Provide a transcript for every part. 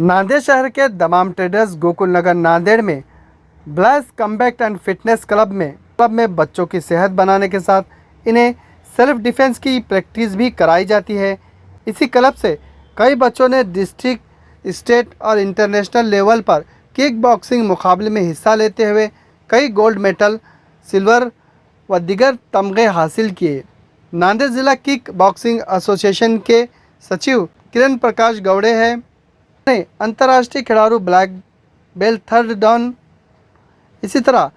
नांदेड़ शहर के दमाम ट्रेडर्स गोकुल नगर नांदेड़ में bless combat and fitness club में क्लब में बच्चों की सेहत बनाने के साथ इन्हें सेल्फ डिफेंस की प्रैक्टिस भी कराई जाती है। इसी क्लब से कई बच्चों ने डिस्ट्रिक्ट स्टेट और इंटरनेशनल लेवल पर किक बॉक्सिंग मुकाबले में हिस्सा लेते हुए कई गोल्ड मेडल सिल्वर व दिगर तमगे हासिल किए। नांदेड़ ज़िला किक बॉक्सिंग एसोसिएशन के सचिव किरण प्रकाश गौड़े हैं। ने अंतर्राष्ट्रीय खिलाड़ू ब्लैक बेल्ट थर्ड डाउन इसी तरह,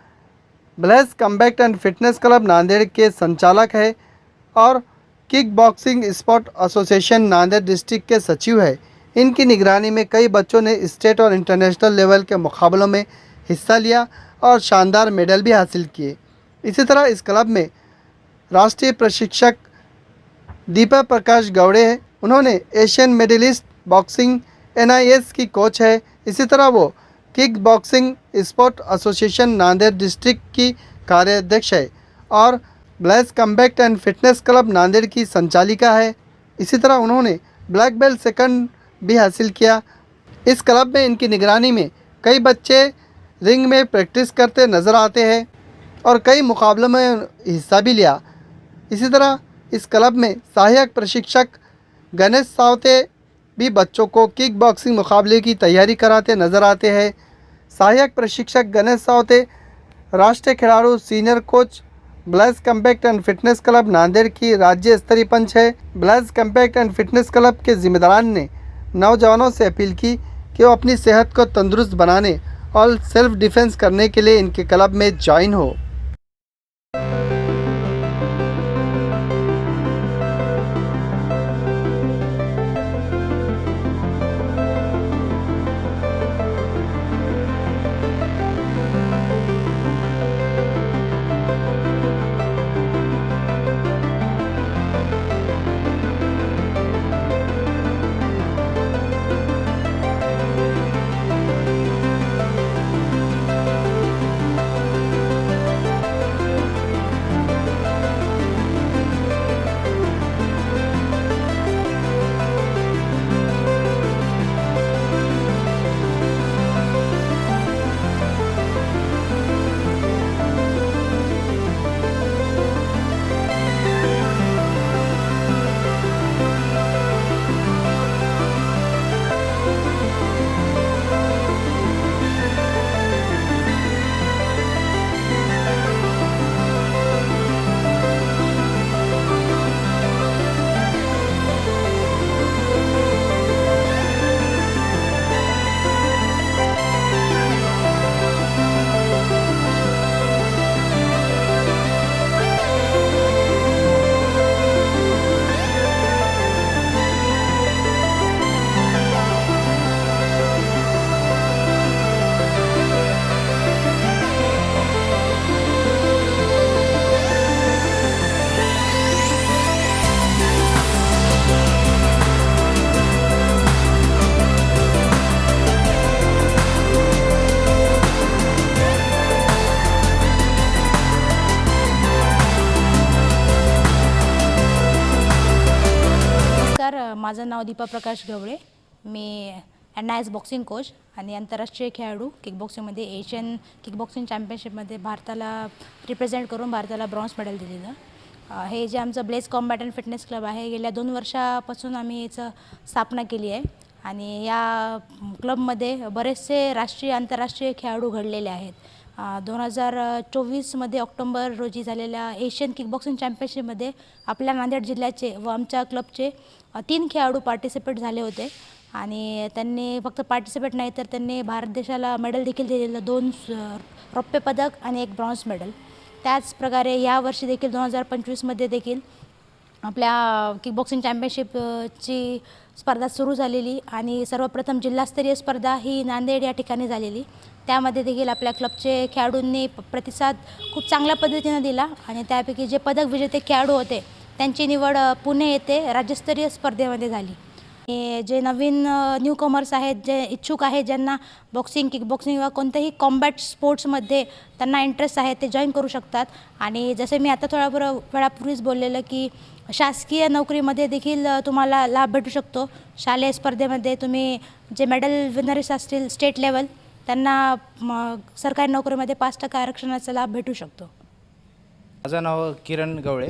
bless combat and fitness club Nanded के संचालक है और kick boxing sport association Nanded district के सचिव है। इनकी निगरानी में कई बच्चों ने स्टेट और इंटरनेशनल लेवल के मुकाबलों में हिस्सा लिया और शानदार मेडल भी हासिल किए। इसी तरह, इस क्लब में राष्ट्रीय प्रशिक्षक दीपा प्रकाश गौड़े हैं। उन्होंने एशियन मेडलिस्ट बॉक्सिंग एनआईएस की कोच है। इसी तरह वो kick boxing sport association Nanded district की कार्याध्यक्ष है और bless combat and fitness club Nanded की संचालिका है। इसी तरह उन्होंने ब्लैक बेल्ट सेकंड भी हासिल किया। इस क्लब में इनकी निगरानी में कई बच्चे रिंग में प्रैक्टिस करते नज़र आते हैं और कई मुकाबलों में हिस्सा भी लिया। इसी तरह इस क्लब में सहायक प्रशिक्षक गणेश सावते भी बच्चों को किक बॉक्सिंग मुकाबले की तैयारी कराते नज़र आते हैं। सहायक प्रशिक्षक गणेश सावते, राष्ट्रीय खिलाड़ू senior coach bless compact and fitness club Nanded की राज्य स्तरीय पंच है। Bless compact and fitness club के जिम्मेदारान ने नौजवानों से अपील की कि वो अपनी सेहत को तंदुरुस्त बनाने और सेल्फ डिफेंस करने के लिए इनके क्लब में ज्वाइन हो। नमस्कार माझं नाव दीपा प्रकाश गवळे मी एन बॉक्सिंग कोच आणि आंतरराष्ट्रीय खेळाडू किकबॉक्सिंगमध्ये एशियन किकबॉक्सिंग चॅम्पियनशिपमध्ये भारताला रिप्रेझेंट करून भारताला ब्रॉन्झ मेडल दिलेलं. हे जे आमचं bless combat and fitness club आहे गेल्या दोन वर्षापासून आम्ही याचं स्थापना केली आहे. आणि या क्लबमध्ये बरेचसे राष्ट्रीय आंतरराष्ट्रीय खेळाडू घडलेले आहेत. दोन हजार चोवीसमध्ये ऑक्टोंबर रोजी झालेल्या एशियन किकबॉक्सिंग चॅम्पियनशिपमध्ये आपल्या नांदेड जिल्ह्याचे व आमच्या क्लबचे तीन खेळाडू पार्टिसिपेट झाले होते. आणि त्यांनी फक्त पार्टिसिपेट नाही तर त्यांनी भारत देशाला मेडल देखील दिलेलं दोन रौप्य पदक आणि एक ब्रॉन्झ मेडल त्याच प्रकारे यावर्षी देखील दोन हजार पंचवीसमध्ये देखील आपल्या किकबॉक्सिंग चॅम्पियनशिपची स्पर्धा सुरू झालेली आणि सर्वप्रथम जिल्हास्तरीय स्पर्धा ही नांदेड या ठिकाणी झालेली. त्यामध्ये देखील आपल्या क्लबचे खेळाडूंनी प्रतिसाद खूप चांगल्या पद्धतीनं दिला आणि त्यापैकी जे पदक विजेते खेळाडू होते त्यांची निवड पुणे येथे राज्यस्तरीय स्पर्धेमध्ये झाली. जे नवीन न्यू कॉमर्स आहेत जे इच्छुक आहेत ज्यांना बॉक्सिंग किक बॉक्सिंग किंवा कोणत्याही कॉम्बॅट स्पोर्ट्समध्ये त्यांना इंटरेस्ट आहे ते जॉईन करू शकतात. आणि जसे मी आता थोड्या वेळापूर्वीच बोललेलं की शासकीय नोकरीमध्ये देखील तुम्हाला लाभ भेटू शकतो. शालेय स्पर्धेमध्ये तुम्ही जे मेडल विनर्स असतील स्टेट लेवल त्यांना सरकारी नोकरीमध्ये पाच टक्का आरक्षणाचा लाभ भेटू शकतो. माझं नाव किरण गवळे.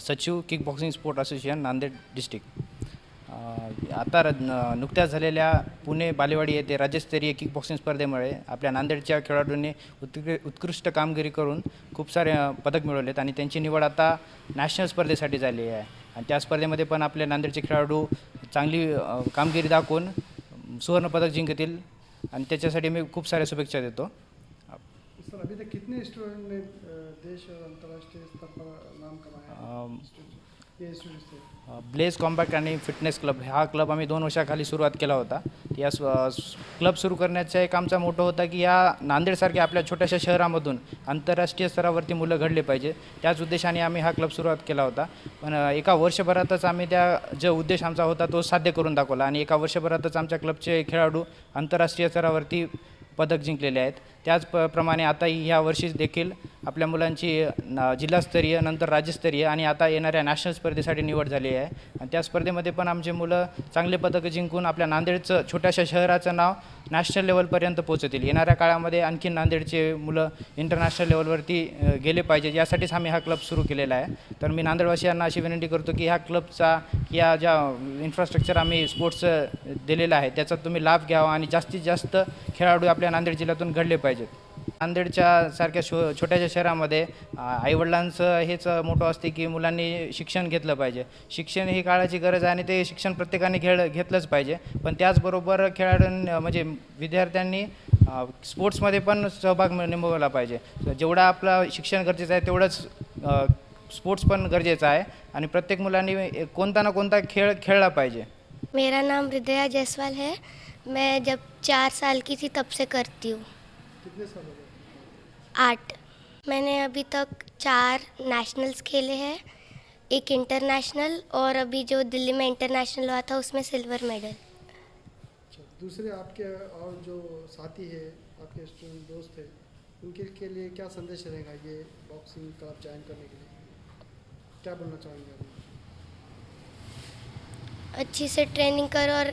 सचिव kick boxing sport association Nanded district आता र न- नुकत्याच झालेल्या पुणे बालेवाडी येथे राज्यस्तरीय किक बॉक्सिंग स्पर्धेमुळे आपल्या नांदेडच्या खेळाडूंनी उत्कृ उत्कृष्ट कामगिरी करून खूप सारे पदक मिळवलेत आणि त्यांची निवड आता नॅशनल स्पर्धेसाठी झाली आहे. आणि त्या स्पर्धेमध्ये पण आपले नांदेडचे खेळाडू चांगली कामगिरी दाखवून सुवर्णपदक जिंकतील. आणि त्याच्यासाठी मी खूप साऱ्या शुभेच्छा देतो. सर अभी तक कितने स्टूडेंट ने देश और अंतर्राष्ट्रीय स्तर पर नाम कमाया ब्लेज कॉम्पॅक्ट आणि फिटनेस क्लब हा क्लब आम्ही दोन वर्षाखाली सुरुवात केला होता. या क्लब सुरू करण्याचा एक आमचा मोठं होता की या नांदेडसारख्या आपल्या छोट्याशा शहरामधून आंतरराष्ट्रीय स्तरावरती मुलं घडले पाहिजे. त्याच उद्देशाने आम्ही हा क्लब सुरुवात केला होता. पण एका वर्षभरातच आम्ही त्या जो उद्देश आमचा होता तो साध्य करून दाखवला. आणि एका वर्षभरातच आमच्या क्लबचे खेळाडू आंतरराष्ट्रीय स्तरावरती पदक जिंकलेले आहेत. त्याच प प्रमाणे आता ह्या वर्षी देखील आपल्या मुलांची जिल्हास्तरीय नंतर राज्यस्तरीय आणि आता येणाऱ्या नॅशनल स्पर्धेसाठी निवड झाली आहे. आणि त्या स्पर्धेमध्ये पण आमचे मुलं चांगले पदकं जिंकून आपल्या नांदेडचं छोट्याशा शहराचं नाव नॅशनल लेवलपर्यंत पोहोचतील. येणाऱ्या काळामध्ये आणखी नांदेडचे मुलं इंटरनॅशनल लेवलवरती गेले पाहिजे. यासाठीच आम्ही हा क्लब सुरू केलेला आहे. तर मी नांदेडवासियांना अशी विनंती करतो की ह्या क्लबचा या ज्या इन्फ्रास्ट्रक्चर आम्ही स्पोर्ट्सचं दिलेलं आहे त्याचा तुम्ही लाभ घ्यावा आणि जास्तीत जास्त खेळाडू आपल्या नांदेड जिल्ह्यातून घडले पाहिजे. पाहिजेत. नांदेडच्या सारख्या शो छोट्याशा शहरामध्ये आईवडिलांचं हेच मोठं असते की मुलांनी शिक्षण घेतलं पाहिजे. शिक्षण ही काळाची गरज आहे आणि ते शिक्षण प्रत्येकाने खेळ घेतलंच पाहिजे. पण त्याचबरोबर खेळाडूं म्हणजे विद्यार्थ्यांनी स्पोर्ट्समध्ये पण सहभाग निभवला पाहिजे. जेवढं आपलं शिक्षण गरजेचं आहे तेवढंच स्पोर्ट्स पण गरजेचं आहे. आणि प्रत्येक मुलांनी कोणता ना कोणता खेळ खेळला पाहिजे. मेरा नाम हृदया जायसवाल है. मैं जब चार साल की थी तब से करती हूँ. कितने साल हो गए आठ। मैंने अभी तक चार नेशनल्स खेले हैं एक इंटरनेशनल और अभी जो दिल्ली में इंटरनेशनल हुआ था उसमें सिल्वर मेडल अच्छा दूसरे आपके और जो साथी है आपके स्टूडेंट दोस्त है उनके के लिए क्या संदेश रहेगा ये बॉक्सिंग क्लब ज्वाइन करने के लिए? क्या बोलना चाहेंगे आप? अच्छी से ट्रेनिंग करो और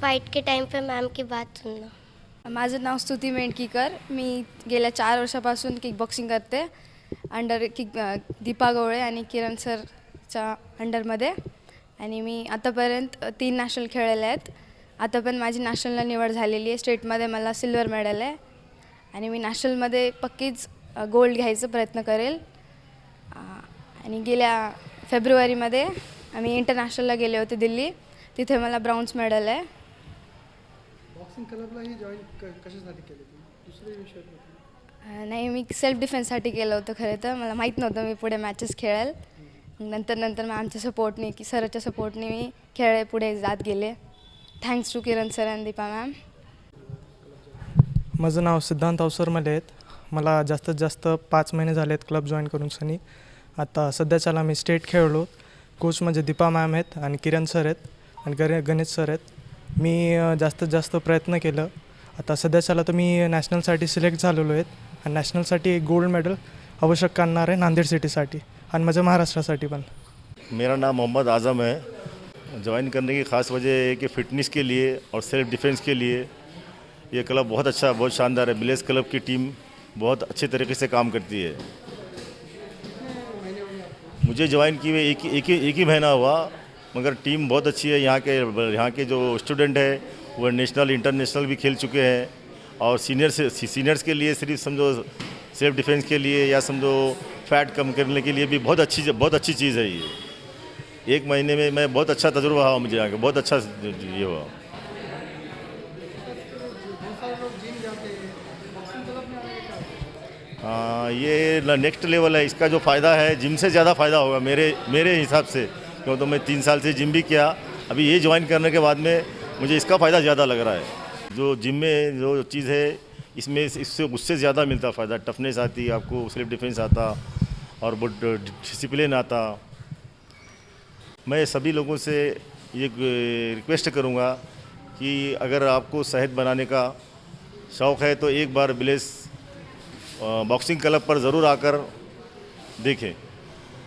फाइट के टाइम पे मैम की बात सुनना। माझं नाव स्तुती मेंढकीकर मी गेल्या चार वर्षापासून किक बॉक्सिंग करते अंडर किक दीपा गवळे आणि किरण सरच्या अंडरमध्ये आणि मी आतापर्यंत तीन नॅशनल खेळलेले आहेत. आता पण माझी नॅशनलला निवड झालेली आहे. स्टेटमध्ये मला सिल्वर मेडल आहे. आणि मी नॅशनलमध्ये पक्कीच गोल्ड घ्यायचा प्रयत्न करेल. आणि गेल्या फेब्रुवारीमध्ये आम्ही इंटरनॅशनलला गेले होते दिल्ली. तिथे मला ब्राऊन्स मेडल आहे. बॉक्सिंग क्लबला ही जॉईन कशासाठी केली ती दुसरे विषय होते अं, नाही मी सेल्फ डिफेन्ससाठी केलं होतं खरं तर. मला माहीत नव्हतं मी पुढे मॅचेस खेळेल. नंतर नंतर मग आमच्या सपोर्टने की सरच्या सपोर्टने मी खेळ पुढे जात गेले. थँक्स टू किरण सर आणि दीपा मॅम माझं नाव सिद्धांत अवसरमले आहेत. मला जास्तीत जास्त पाच महिने झाले आहेत क्लब जॉईन करून सनी. आता सध्याच्याला मी स्टेट खेळलो. कोच म्हणजे दीपा मॅम आहेत आणि किरण सर आहेत आणि गरे गणेश सर आहेत. मी जास्तीत जास्त प्रयत्न केलं. आता सध्याच्याला तर मी नॅशनलसाठी सिलेक्ट झालेलो आहेत आणि नॅशनलसाठी एक गोल्ड मेडल आवश्यक करणार आहे नांदेड सिटीसाठी आणि माझ्या महाराष्ट्रासाठी पण. मेरा नाम मोहम्मद आज़म है. ज्वाइन करने की ख़ास वजह है कि फ़िटनेस के लिए और सेल्फ डिफेंस के लिए ये क्लब बहुत अच्छा बहुत शानदार है। विलेज क्लब की टीम बहुत अच्छे तरीके से काम करती है। मुझे ज्वाइन किए हुए एक ही एक ही महीना हुआ। मगर टीम बहुत अच्छी है। यहाँ के यहाँ के जो स्टूडेंट है, वो नेशनल, इंटरनेशनल भी खेल चुके हैं। और सीनियर से सीनियर्स के लिए सिर्फ़ समझो सेल्फ डिफेंस के लिए या समझो फैट कम करने के लिए भी बहुत अच्छी बहुत अच्छी चीज़ है ये। एक महीने में मैं बहुत अच्छा तजुर्बा हुआ मुझे यहाँ का, बहुत अच्छा ये हुआ। हाँ ये नेक्स्ट लेवल है। इसका जो फ़ायदा है जिम से ज़्यादा फ़ायदा होगा मेरे मेरे हिसाब से। क्यों? तो मैं तीन साल से जिम भी किया। अभी ये ज्वाइन करने के बाद में मुझे इसका फ़ायदा ज़्यादा लग रहा है। जो जिम में जो चीज़ है, इसमें इससे, उससे ज़्यादा मिलता फ़ायदा। टफनेस आती, आपको सेल्फ डिफेंस आता और वो डिसिप्लिन आता। मैं सभी लोगों से ये रिक्वेस्ट करूँगा कि अगर आपको सेहत बनाने का शौक़ है तो एक बार विलेज बॉक्सिंग क्लब पर ज़रूर आकर देखें।